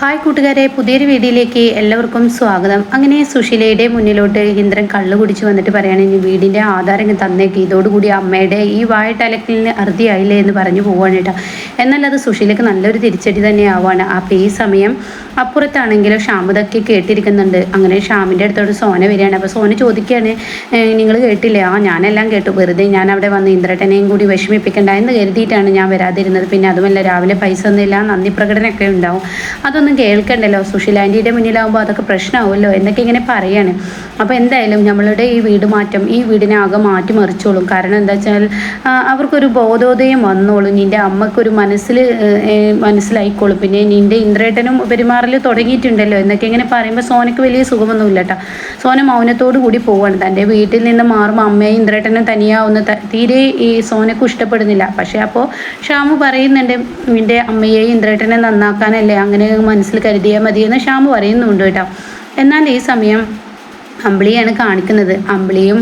Hi കൂട്ടുകാരെ പുതിയൊരു വീഡിയോയിലേക്ക് എല്ലാവർക്കും സ്വാഗതം. അങ്ങനെ സുശീലയുടെ മുന്നിലോട്ട് ഇന്ദ്രൻ കള്ളു കുടിച്ച് വന്നിട്ട് പറയാണ് ഇനി വീടിന്റെ ആധാരം തന്നേക്ക്. ഇതോടുകൂടി അമ്മയുടെ ഈ വായട്ടലക്കലിന് അറുതിയായില്ലേ എന്ന് പറഞ്ഞു പോവാണ് കേട്ടോ. എന്നാൽ അത് സുശീലയ്ക്ക് നല്ലൊരു തിരിച്ചടി തന്നെ ആവാണ് അപ്പോൾ ഈ സമയം അപ്പുറത്താണെങ്കിലും ഷാമിതൊക്കെ കേട്ടിരിക്കുന്നുണ്ട്. അങ്ങനെ ഷാമിന്റെ അടുത്തോട്ട് സോന വരികയാണ്. അപ്പോൾ സോന ചോദിക്കുകയാണ് നിങ്ങൾ കേട്ടില്ലേ? ആ ഞാനെല്ലാം കേട്ടു. വെറുതെ ഞാൻ അവിടെ വന്ന് ഇന്ദ്രട്ടനെയും കൂടി വിഷമിപ്പിക്കണ്ട എന്ന് കരുതിയിട്ടാണ് ഞാൻ വരാതിരുന്നത്. പിന്നെ അതുമല്ല രാവിലെ പൈസ ഒന്നുമില്ല നന്ദി പ്രകടനമൊക്കെ ഉണ്ടാവും. അതൊന്നും കേൾക്കണ്ടല്ലോ. സുശീല ആന്റിയുടെ മുന്നിലാവുമ്പോൾ അതൊക്കെ പ്രശ്നമാവുമല്ലോ എന്നൊക്കെ ഇങ്ങനെ പറയാണ്. അപ്പോൾ എന്തായാലും നമ്മളുടെ ഈ വീട് മാറ്റം ഈ വീടിനെ ആകെ മാറ്റി മറിച്ചോളും. കാരണം എന്താ വെച്ചാൽ അവർക്കൊരു ബോധോദയം വന്നോളും. നിന്റെ അമ്മക്കൊരു മനസ്സിൽ മനസ്സിലായിക്കോളും. പിന്നെ നിന്റെ ഇന്ദ്രേട്ടനും പെരുമാറൽ തുടങ്ങിയിട്ടുണ്ടല്ലോ എന്നൊക്കെ ഇങ്ങനെ പറയുമ്പോൾ സോനയ്ക്ക് വലിയ സുഖമൊന്നുമില്ല കേട്ടോ സോന മൗനത്തോടു കൂടി പോവാണ്. തന്റെ വീട്ടിൽ നിന്ന് മാറുമ്പോൾ അമ്മയും ഇന്ദ്രേട്ടനും തനിയാവുന്ന തീരെ ഈ സോനക്കും ഇഷ്ടപ്പെടുന്നില്ല. പക്ഷേ അപ്പോൾ ഷാമു പറയുന്നുണ്ട് നിന്റെ അമ്മയെയും ഇന്ദ്രേട്ടനെ നന്നാക്കാനല്ലേ? അങ്ങനെ മനസ്സിൽ കരുതിയാൽ മതിയെന്ന് ഷാമു പറയുന്നുണ്ട് കേട്ടോ. എന്നാൽ ഈ സമയം അമ്പിളിയാണ് കാണിക്കുന്നത്. അമ്പിളിയും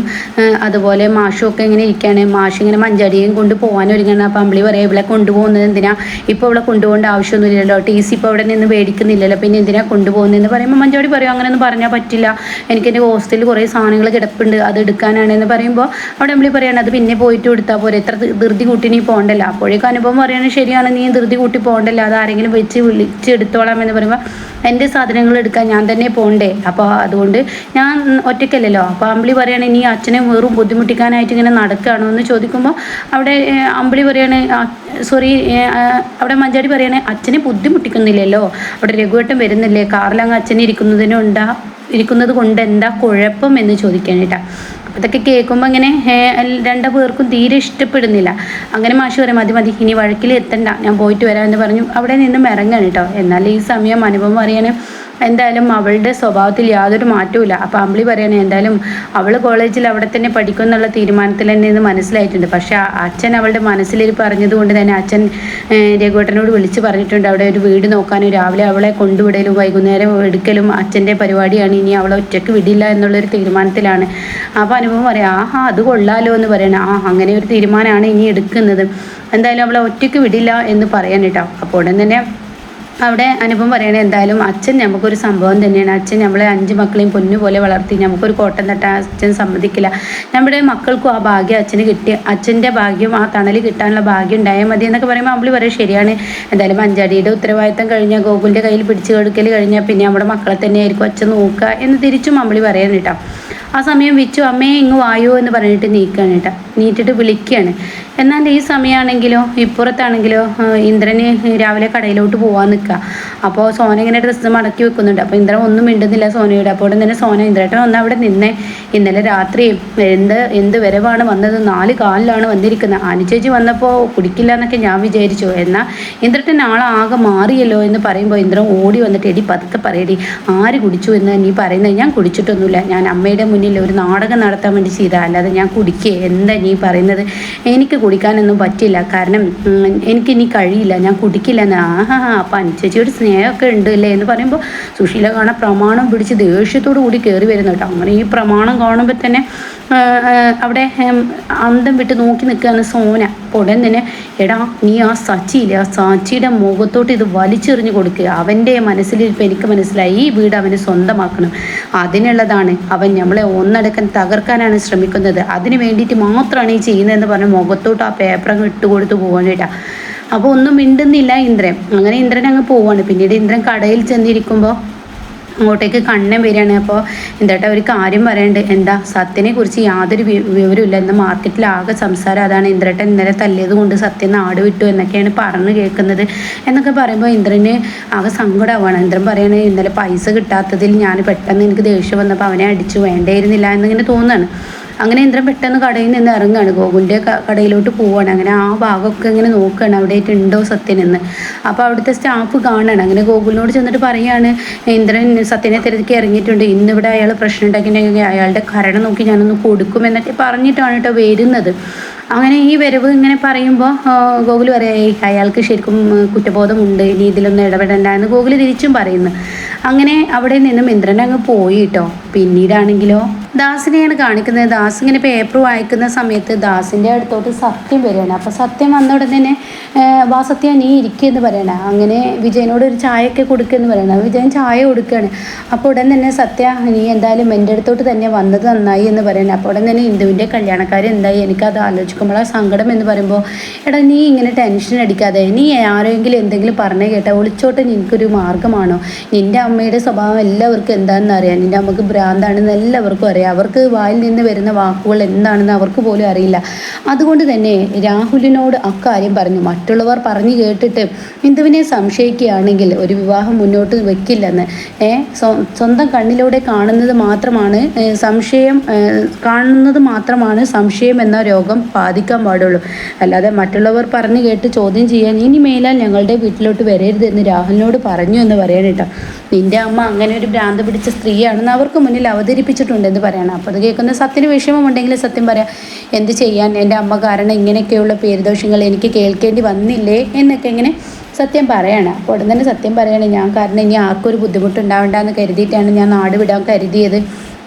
അതുപോലെ മാഷും ഒക്കെ ഇങ്ങനെ ഇരിക്കുകയാണ് മാഷ് ഇങ്ങനെ മഞ്ചടിയും കൊണ്ട് പോകാൻ ഒരുങ്ങണം. അപ്പോൾ അമ്പിളി പറയാം ഇവളെ കൊണ്ടുപോകുന്നത് എന്തിനാ? ഇപ്പോൾ ഇവിടെ കൊണ്ടുപോകേണ്ട ആവശ്യമൊന്നുമില്ലല്ലോ. ടി സി ഇപ്പോൾ അവിടെ നിന്ന് മേടിക്കുന്നില്ലല്ലോ. പിന്നെ എന്തിനാ കൊണ്ടുപോകുന്നതെന്ന് പറയുമ്പോൾ മഞ്ചാടി പറയും അങ്ങനെയൊന്നും പറഞ്ഞാൽ പറ്റില്ല. എനിക്ക് എന്റെ ഹോസ്റ്റലിൽ കുറേ സാധനങ്ങൾ കിടപ്പുണ്ട്. അത് എടുക്കാനാണെന്ന് പറയുമ്പോൾ അവിടെ അമ്പിളി പറയാണ് അത് പിന്നെ പോയിട്ട് എടുത്താൽ പോരെ. എത്ര ധൃതി കൂട്ടി നീ പോകണ്ടല്ലോ. അപ്പോഴേക്കും അനുഭവം പറയുകയാണ് ശരിയാണ് നീ ധൃതി കൂട്ടി പോകണ്ടല്ലോ. അത് ആരെങ്കിലും വെച്ച് വിളിച്ച് എടുത്തോളാം. എന്ന് പറയുമ്പോൾ എന്റെ സാധനങ്ങൾ എടുക്കാൻ ഞാൻ തന്നെ പോകണ്ടേ? അപ്പോൾ അതുകൊണ്ട് ഞാൻ ഒറ്റയ്ക്കല്ലല്ലോ? അപ്പോൾ അമ്പിളി പറയുകയാണ് ഇനി അച്ഛനെ വെറും ബുദ്ധിമുട്ടിക്കാനായിട്ട് ഇങ്ങനെ നടക്കുകയാണോ എന്ന് ചോദിക്കുമ്പോൾ അവിടെ അമ്പിളി പറയാണ് സോറി അവിടെ മഞ്ചാടി പറയണേ അച്ഛനെ ബുദ്ധിമുട്ടിക്കുന്നില്ലല്ലോ? അവിടെ രഘുവട്ടം വരുന്നില്ലേ? കാറിലങ്ങ് അച്ഛൻ ഇരിക്കുന്നതിനുണ്ടാ ഇരിക്കുന്നത് കൊണ്ട് എന്താ കുഴപ്പം? എന്ന് ചോദിക്കാനായിട്ടാ അതൊക്കെ കേൾക്കുമ്പോൾ ഇങ്ങനെ രണ്ടു പേർക്കും തീരെ ഇഷ്ടപ്പെടുന്നില്ല. അങ്ങനെ മാഷി പറയും മതി മതി ഇനി വഴക്കിൽ എത്തണ്ട ഞാൻ പോയിട്ട് വരാമെന്ന് പറഞ്ഞു. അവിടെ നിന്നും ഇറങ്ങാണ് കേട്ടോ. എന്നാൽ ഈ സമയം അനുഭവം പറയാണ് എന്തായാലും അവളുടെ സ്വഭാവത്തിൽ യാതൊരു മാറ്റവും അപ്പോൾ അമ്പിളി പറയണേ എന്തായാലും അവൾ കോളേജിൽ അവിടെ തന്നെ പഠിക്കും എന്നുള്ള തീരുമാനത്തിൽ തന്നെ ഇത് മനസ്സിലായിട്ടുണ്ട്. പക്ഷേ അച്ഛൻ അവളുടെ മനസ്സിലിരിപ്പ് അറിഞ്ഞതുകൊണ്ട് തന്നെ അച്ഛൻ രഘുവേട്ടനോട് വിളിച്ച് പറഞ്ഞിട്ടുണ്ട്. അവിടെ ഒരു വീട് നോക്കാനും രാവിലെ അവളെ കൊണ്ടുവിടലും വൈകുന്നേരം എടുക്കലും അച്ഛന്റെ പരിപാടിയാണ്. ഇനി അവളെ ഒറ്റയ്ക്ക് വിടില്ല എന്നുള്ളൊരു തീരുമാനത്തിലാണ്. അപ്പോൾ അനുഭവം പറയാം ആഹാ അത് കൊള്ളാലോ എന്ന് പറയണം. ആ അങ്ങനെ ഒരു തീരുമാനമാണ് ഇനി എടുക്കുന്നത്. എന്തായാലും അവളെ ഒറ്റയ്ക്ക് വിടില്ല എന്ന് പറയാൻ കേട്ടോ അപ്പോൾ ഉടൻ തന്നെ അവിടെ അനുഭവം പറയണേ എന്തായാലും അച്ഛൻ നമുക്കൊരു സംഭവം തന്നെയാണ്. അച്ഛൻ നമ്മളെ അഞ്ച് മക്കളെയും പൊന്നുപോലെ വളർത്തി. നമുക്കൊരു കോട്ടം തട്ടാൻ അച്ഛൻ സമ്മതിക്കില്ല. നമ്മുടെ മക്കൾക്കും ആ ഭാഗ്യം അച്ഛന് കിട്ടി. അച്ഛന്റെ ഭാഗ്യം ആ തണൽ കിട്ടാനുള്ള ഭാഗ്യം ഉണ്ടായാൽ മതി എന്നൊക്കെ പറയുമ്പോൾ അമ്പിളി പറയും ശരിയാണ്. എന്തായാലും അഞ്ചടിയുടെ ഉത്തരവാദിത്തം കഴിഞ്ഞാൽ ഗോകുലിന്റെ കയ്യിൽ പിടിച്ചു കൊടുക്കൽ കഴിഞ്ഞാൽ പിന്നെ നമ്മുടെ മക്കളെ തന്നെയായിരിക്കും അച്ഛൻ നോക്കുക എന്ന് തിരിച്ചും അമ്പിളി പറയാൻ കേട്ടോ. ആ സമയം വിച്ചു അമ്മയെ ഇങ്ങ് വായോ എന്ന് പറഞ്ഞിട്ട് നീക്കുകയാണ് കേട്ടോ. നീറ്റിട്ട് വിളിക്കുകയാണ് എന്നാൽ ഈ സമയമാണെങ്കിലോ ഇപ്പുറത്താണെങ്കിലോ ഇന്ദ്രന് രാവിലെ കടയിലോട്ട് പോകാൻ നിൽക്കുക. അപ്പോൾ സോന ഇങ്ങനെ ഡ്രസ്സ് മടക്കി വെക്കുന്നുണ്ട്. അപ്പോൾ ഇന്ദ്രൻ ഒന്നും മിണ്ടുന്നില്ല സോനയുടെ. അപ്പോൾ ഉടൻ തന്നെ സോന ഇന്ദ്രേട്ടൻ ഒന്ന് അവിടെ നിന്നേ. ഇന്നലെ രാത്രി എന്ത് എന്ത് വരവാണ് വന്നത്? നാല് കാലിലാണ് വന്നിരിക്കുന്നത്. അനുചേച്ചി വന്നപ്പോൾ കുടിക്കില്ല എന്നൊക്കെ ഞാൻ വിചാരിച്ചു. എന്നാൽ ഇന്ദ്രട്ടൻ ആളാകെ മാറിയല്ലോ എന്ന് പറയുമ്പോൾ ഇന്ദ്രൻ ഓടി വന്നിട്ട് എടി പതുക്കെ പറയടി. ആര് കുടിച്ചു എന്ന് നീ പറയുന്നത്? ഞാൻ കുടിച്ചിട്ടൊന്നുമില്ല. ഞാൻ അമ്മയുടെ മുന്നിൽ ഒരു നാടകം നടത്താൻ വേണ്ടി ചെയ്താൽ അല്ലാതെ ഞാൻ കുടിക്കേ എന്താ നീ പറയുന്നത്? എനിക്ക് കുടിക്കാനൊന്നും പറ്റില്ല. കാരണം എനിക്ക് ഇനി കഴിയില്ല. ഞാൻ കുടിക്കില്ല എന്ന്. ആഹാ അപ്പം അനുചേച്ചിയോട് സ്നേഹമൊക്കെ ഉണ്ട് അല്ലേ എന്ന് പറയുമ്പോൾ സുശീല കാണാൻ പ്രമാണം പിടിച്ച് ദേഷ്യത്തോടു കൂടി കയറി വരുന്നു കേട്ടോ അങ്ങനെ ഈ പ്രമാണം കാണുമ്പോൾ തന്നെ അവിടെ അന്തം വിട്ട് നോക്കി നിൽക്കുകയാണ് സോന. അപ്പോൾ ഉടൻ തന്നെ എടാ നീ ആ സച്ചിയില്ല? ആ സച്ചിയുടെ മുഖത്തോട്ട് ഇത് വലിച്ചെറിഞ്ഞു കൊടുക്കുക. അവന്റെ മനസ്സിലിരിപ്പോൾ എനിക്ക് മനസ്സിലായി. ഈ വീട് അവന് സ്വന്തമാക്കണം. അതിനുള്ളതാണ്. അവൻ നമ്മളെ ഒന്നടക്കം തകർക്കാനാണ് ശ്രമിക്കുന്നത്. അതിന് വേണ്ടിയിട്ട് മാത്രമാണ് ഈ ചെയ്യുന്നതെന്ന് പറഞ്ഞ് മുഖത്തോട്ട് ആ പേപ്പറങ്ങ് ഇട്ട് കൊടുത്ത് കേട്ടാ. അപ്പോൾ ഒന്നും മിണ്ടുന്നില്ല ഇന്ദ്രൻ. അങ്ങനെ ഇന്ദ്രൻ അങ്ങ് പോവാണ്. പിന്നീട് ഇന്ദ്രൻ കടയിൽ ചെന്നിരിക്കുമ്പോൾ അങ്ങോട്ടേക്ക് കണ്ണൻ വരികയാണ്. അപ്പോൾ എന്താട്ടെ ഒരു കാര്യം പറയണ്ട്. എന്താ സത്യനെ കുറിച്ച് യാതൊരു വിവരമില്ല ഇന്ന് മാർക്കറ്റിൽ ആകെ സംസാരം അതാണ്. ഇന്ദ്രട്ടൻ ഇന്നലെ തല്ലിയത് കൊണ്ട് സത്യം നാട് വിട്ടു എന്നൊക്കെയാണ് പറഞ്ഞു കേൾക്കുന്നത്. എന്നൊക്കെ പറയുമ്പോൾ ഇന്ദ്രന് ആകെ സങ്കടമാവാണ്. ഇന്ദ്രൻ പറയണേ ഇന്നലെ പൈസ കിട്ടാത്തതിൽ ഞാൻ പെട്ടെന്ന് എനിക്ക് ദേഷ്യം വന്നപ്പോൾ അവനെ അടിച്ചു വേണ്ടിയിരുന്നില്ല എന്നിങ്ങനെ തോന്നുകയാണ്. അങ്ങനെ ഇന്ദ്രൻ പെട്ടെന്ന് കടയിൽ നിന്ന് ഇറങ്ങുകയാണ് ഗോകുലിന്റെ കടയിലോട്ട് പോവുകയാണ് അങ്ങനെ ആ ഭാഗമൊക്കെ ഇങ്ങനെ നോക്കുകയാണ് അവിടെ ഉണ്ടോ സത്യൻ എന്ന്. അപ്പോൾ അവിടുത്തെ സ്റ്റാഫ് കാണുകയാണ് അങ്ങനെ ഗോകുലിനോട് ചെന്നിട്ട് പറയുകയാണ് ഇന്ദ്രൻ സത്യനെ തിരക്കി ഇറങ്ങിയിട്ടുണ്ട്. ഇന്നിവിടെ അയാൾ പ്രശ്നം ഉണ്ടാക്കിയിട്ടുണ്ടെങ്കിൽ അയാളുടെ കരണം നോക്കി ഞാനൊന്ന് കൊടുക്കും എന്നൊക്കെ പറഞ്ഞിട്ടാണ് കേട്ടോ വരുന്നത്. അങ്ങനെ ഈ വരവ് ഇങ്ങനെ പറയുമ്പോൾ ഗോകുൽ പറയാം അയാൾക്ക് ശരിക്കും കുറ്റബോധമുണ്ട് ഇനി ഇതിലൊന്നും ഇടപെടണ്ട എന്ന് ഗോകുൽ തിരിച്ചും പറയുന്നു. അങ്ങനെ അവിടെ നിന്നും ഇന്ദ്രൻ അങ്ങ് പോയി കേട്ടോ പിന്നീടാണെങ്കിലോ ദാസിനെയാണ് കാണിക്കുന്നത്. ദാസ് ഇങ്ങനെ പേപ്പർ വായിക്കുന്ന സമയത്ത് ദാസിന്റെ അടുത്തോട്ട് സത്യം വരികയാണ്. അപ്പോൾ സത്യം വന്ന ഉടനെ തന്നെ വാ സത്യ നീ ഇരിക്കുമെന്ന് പറയണ. അങ്ങനെ വിജയനോട് ഒരു ചായയൊക്കെ കൊടുക്കുമെന്ന് പറയണം. വിജയൻ ചായ കൊടുക്കുകയാണ് അപ്പോൾ ഉടൻ തന്നെ സത്യ നീ എന്തായാലും എന്റെ അടുത്തോട്ട് തന്നെ വന്നത് നന്നായി എന്ന് പറയണം. അപ്പോൾ ഉടൻ തന്നെ ഇന്ദുവിന്റെ കല്യാണക്കാർ എന്തായി? എനിക്കത് ആലോചിക്കുമ്പോൾ ആ സങ്കടം എന്ന് പറയുമ്പോൾ എടാ നീ ഇങ്ങനെ ടെൻഷൻ അടിക്കാതെ നീ ആരെങ്കിലും എന്തെങ്കിലും പറഞ്ഞേ കേട്ടാൽ ഒളിച്ചോട്ടെ നിനക്കൊരു മാർഗമാണോ നിന്റെ അമ്മയുടെ സ്വഭാവം എല്ലാവർക്കും എന്താണെന്ന് അറിയാം. നിന്റെ അമ്മയ്ക്ക് ഭ്രാന്താണെന്ന് എല്ലാവർക്കും അറിയാം. അവർക്ക് വായിൽ നിന്ന് വരുന്ന വാക്കുകൾ എന്താണെന്ന് അവർക്ക് പോലും അറിയില്ല. അതുകൊണ്ട് തന്നെ രാഹുലിനോട് അക്കാര്യം പറഞ്ഞു. മറ്റുള്ളവർ പറഞ്ഞു കേട്ടിട്ട് ഹിന്ദുവിനെ സംശയിക്കുകയാണെങ്കിൽ ഒരു വിവാഹം മുന്നോട്ട് വെക്കില്ലെന്ന്. ഏ സ്വന്തം കണ്ണിലൂടെ കാണുന്നത് മാത്രമാണ് സംശയം കാണുന്നത് മാത്രമാണ് സംശയം എന്ന രോഗം ബാധിക്കാൻ പാടുള്ളൂ. അല്ലാതെ മറ്റുള്ളവർ പറഞ്ഞു കേട്ട് ചോദ്യം ചെയ്യാൻ ഇനി മേലാൽ ഞങ്ങളുടെ വീട്ടിലോട്ട് വരരുത് എന്ന് രാഹുലിനോട് പറഞ്ഞു എന്ന് പറയാനിട്ടോ നിന്റെ അമ്മ അങ്ങനെ ഒരു ഭ്രാന്ത് പിടിച്ച സ്ത്രീയാണെന്ന് അവർക്ക് മുന്നിൽ അവതരിപ്പിച്ചിട്ടുണ്ട് അവതരിപ്പിച്ചിട്ടുണ്ടെന്ന് പറയണം. അപ്പോൾ അത് കേൾക്കുന്ന സത്യന് വിഷമമുണ്ടെങ്കിൽ സത്യം പറയാം. എന്ത് ചെയ്യാൻ? എന്റെ അമ്മ കാരണം ഇങ്ങനെയൊക്കെയുള്ള പേരുദോഷങ്ങൾ എനിക്ക് കേൾക്കേണ്ടി വന്നില്ലേ എന്നൊക്കെ ഇങ്ങനെ സത്യം പറയണം. അപ്പോൾ ഉടൻ തന്നെ സത്യം പറയണം. ഞാൻ കാരണം ഇനി ആർക്കും ഒരു ബുദ്ധിമുട്ടുണ്ടാവണ്ടെന്ന് കരുതിയിട്ടാണ് ഞാൻ നാട് വിടാൻ കരുതിയത്.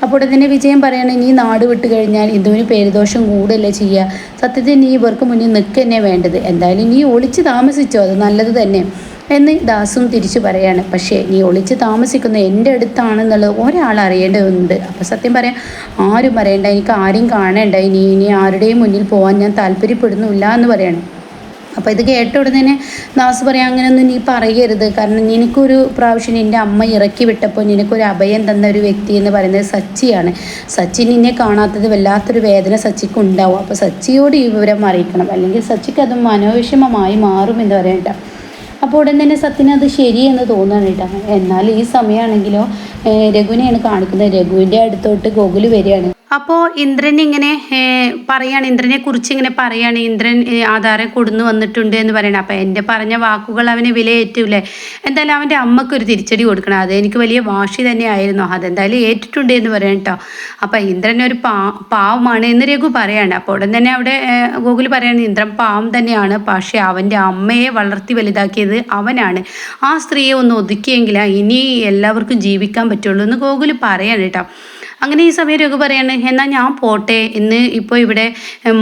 അപ്പോൾ ഉടൻ തന്നെ വിജയം പറയണം ഇനി നാട് വിട്ട് കഴിഞ്ഞാൽ ഇതിന് പേരുദോഷം കൂടല്ലേ ചെയ്യുക? സത്യത്തിൽ നീ ഇവർക്ക് മുന്നിൽ നിൽക്കുക തന്നെ വേണ്ടത്. എന്തായാലും നീ ഒളിച്ച് താമസിച്ചോ? അത് നല്ലത് തന്നെ. എന്ന് ദാസും തിരിച്ചു പറയാണ്. പക്ഷേ നീ ഒളിച്ച് താമസിക്കുന്ന എന്റെ അടുത്താണെന്നുള്ളത് ഒരാൾ അറിയേണ്ടതുണ്ട്. അപ്പോൾ സത്യം പറയാം ആരും പറയണ്ട. എനിക്ക് ആരും കാണേണ്ട. ഇനി ഇനി ആരുടെയും മുന്നിൽ പോകാൻ ഞാൻ താല്പര്യപ്പെടുന്നില്ല എന്ന് പറയണം. അപ്പോൾ ഇത് കേട്ട ഉടനെ തന്നെ ദാസ് പറയാം അങ്ങനെയൊന്നും നീ പറയരുത്. കാരണം നിനക്കൊരു പ്രാവശ്യം നിന്റെ അമ്മ ഇറക്കി വിട്ടപ്പോൾ നിനക്കൊരു അഭയം തന്ന ഒരു വ്യക്തി എന്ന് പറയുന്നത് സച്ചിയാണ്. സച്ചി നിന്നെ കാണാത്തത് വല്ലാത്തൊരു വേദന സച്ചിക്ക് ഉണ്ടാവും അപ്പോൾ സച്ചിയോട് ഈ വിവരം അറിയിക്കണം. അല്ലെങ്കിൽ സച്ചിക്ക് അത് മനോവിഷമമായി മാറും എന്ന് പറയണ്ട. അപ്പോൾ ഉടൻ തന്നെ സത്യന് അത് ശരിയെന്ന് തോന്നുകയാണ് കേട്ടോ. എന്നാൽ ഈ സമയമാണെങ്കിലോ രഘുവിനെയാണ് കാണിക്കുന്നത്. രഘുവിന്റെ അടുത്തോട്ട് ഗോകുൽ വരികയാണ്. അപ്പോൾ ഇന്ദ്രൻ ഇങ്ങനെ പറയാണ് ഇന്ദ്രനെ കുറിച്ച് ഇങ്ങനെ പറയാണ് ഇന്ദ്രൻ ആധാരം കൊടുന്നു വന്നിട്ടുണ്ട് എന്ന് പറയണം. അപ്പോൾ എന്റെ പറഞ്ഞ വാക്കുകൾ അവനെ വിലയേറ്റൂലേ എന്തായാലും അവന്റെ അമ്മക്കൊരു തിരിച്ചടി കൊടുക്കണം. അത് എനിക്ക് വലിയ വാശി തന്നെയായിരുന്നു. അതെന്തായാലും ഏറ്റിട്ടുണ്ട് എന്ന് പറയണം കേട്ടോ. അപ്പോൾ ഇന്ദ്രൻ ഒരു പാ പാവമാണ് എന്ന് രഘു പറയാണ്. അപ്പോൾ ഉടൻ തന്നെ അവിടെ ഗൂഗിൾ പറയാണ് ഇന്ദ്രൻ പാവം തന്നെയാണ്. പക്ഷേ അവന്റെ അമ്മയെ വളർത്തി വലുതാക്കിയത് അവനാണ്. ആ സ്ത്രീയെ ഒന്ന് ഒതുക്കിയെങ്കിലാണ് ഇനി എല്ലാവർക്കും ജീവിക്കാൻ പറ്റുള്ളൂ എന്ന് ഗോകുൽ പറയാണ് കേട്ടോ. അങ്ങനെ ഈ സമയം രഘു പറയാണ് എന്നാൽ ഞാൻ പോട്ടെ. ഇന്ന് ഇപ്പോൾ ഇവിടെ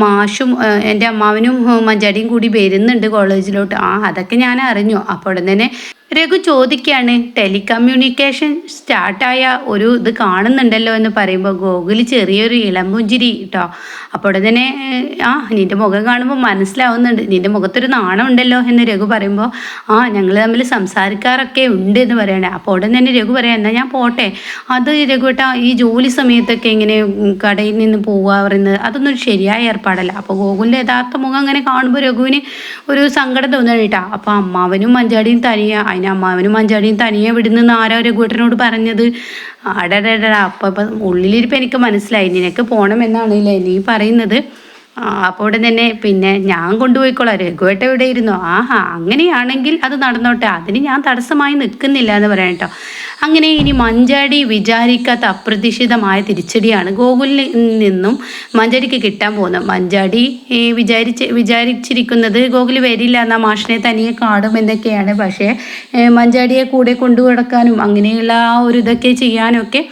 മാഷും എന്റെ അമ്മാവനും മഞ്ചാടിയും കൂടി വരുന്നുണ്ട് കോളേജിലോട്ട്. ആ അതൊക്കെ ഞാൻ അറിഞ്ഞു. അപ്പോൾ തന്നെ രഘു ചോദിക്കുകയാണ് ടെലികമ്മ്യൂണിക്കേഷൻ സ്റ്റാർട്ടായ ഒരു ഇത് കാണുന്നുണ്ടല്ലോ എന്ന് പറയുമ്പോൾ ഗോകുൽ ചെറിയൊരു ഇളമ്പുഞ്ചിരി കേട്ടോ അപ്പോൾ തന്നെ ആ നിന്റെ മുഖം കാണുമ്പോൾ മനസ്സിലാവുന്നുണ്ട്. നിന്റെ മുഖത്തൊരു നാണം ഉണ്ടല്ലോ എന്ന് രഘു പറയുമ്പോൾ ആ ഞങ്ങൾ തമ്മിൽ സംസാരിക്കാറൊക്കെ ഉണ്ട് എന്ന് പറയണേ. അപ്പോൾ ഉടൻ തന്നെ രഘു പറയാം എന്നാൽ ഞാൻ പോട്ടെ. അത് രഘുട്ടാ ഈ ജോലി സമയത്തൊക്കെ ഇങ്ങനെ കടയിൽ നിന്ന് പോവുക പറയുന്നത് അതൊന്നും ശരിയായ ഏർപ്പാടല്ല. അപ്പോൾ ഗോകുലിന്റെ യഥാർത്ഥ മുഖം അങ്ങനെ കാണുമ്പോൾ രഘുവിന് ഒരു സങ്കടം തോന്നുന്നു കേട്ടോ അപ്പോൾ അമ്മാവനും മഞ്ചാടിയും തനിയ അതിന് അമ്മാവനും മഞ്ചാടിയും തനിയെ വിടുന്നെന്ന് ആരോ രഘുവേട്ടനോട് പറഞ്ഞത് അടടടാ അപ്പം അപ്പം ഉള്ളിലിരിപ്പം എനിക്ക് മനസ്സിലായി നിനക്ക് പോകണമെന്നാണല്ലേ നീ പറയുന്നത്. അപ്പോൾ തന്നെ പിന്നെ ഞാൻ കൊണ്ടുപോയിക്കോളാം രഘുവേട്ട ഇവിടെ ഇരുന്നു ആഹാ അങ്ങനെയാണെങ്കിൽ അത് നടന്നോട്ടെ അതിന് ഞാൻ തടസ്സമായി നിൽക്കുന്നില്ല എന്ന് പറയാം കേട്ടോ. അങ്ങനെ ഇനി മഞ്ചാടി വിചാരിക്കാത്ത അപ്രതീക്ഷിതമായ തിരിച്ചടിയാണ് ഗോകുലിൽ നിന്നും മഞ്ചാടിക്ക് കിട്ടാൻ പോകുന്നത്. മഞ്ചാടി വിചാരിച്ച് വിചാരിച്ചിരിക്കുന്നത് ഗോകുൽ വരില്ല എന്നാൽ മാഷിനെ തനിയെ കാണും എന്നൊക്കെയാണ്. പക്ഷേ മഞ്ചാടിയെ കൂടെ കൊണ്ടു കിടക്കാനും അങ്ങനെയുള്ള ആ ഒരു ഇതൊക്കെ ചെയ്യാനൊക്കെ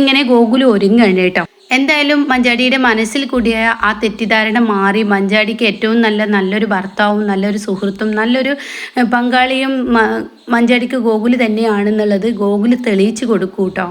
ഇങ്ങനെ ഗോകുൽ ഒരുങ്ങുകയാണ് കേട്ടോ. എന്തായാലും മഞ്ചാടിയുടെ മനസ്സിൽ കൂടിയ ആ തെറ്റിദ്ധാരണ മാറി മഞ്ചാടിക്ക് ഏറ്റവും നല്ല നല്ലൊരു ഭർത്താവും നല്ലൊരു സുഹൃത്തും നല്ലൊരു പങ്കാളിയും മഞ്ചാടിക്ക് ഗോകുൽ തന്നെയാണെന്നുള്ളത് ഗോകുൽ തെളിയിച്ചു കൊടുക്കൂട്ടോ.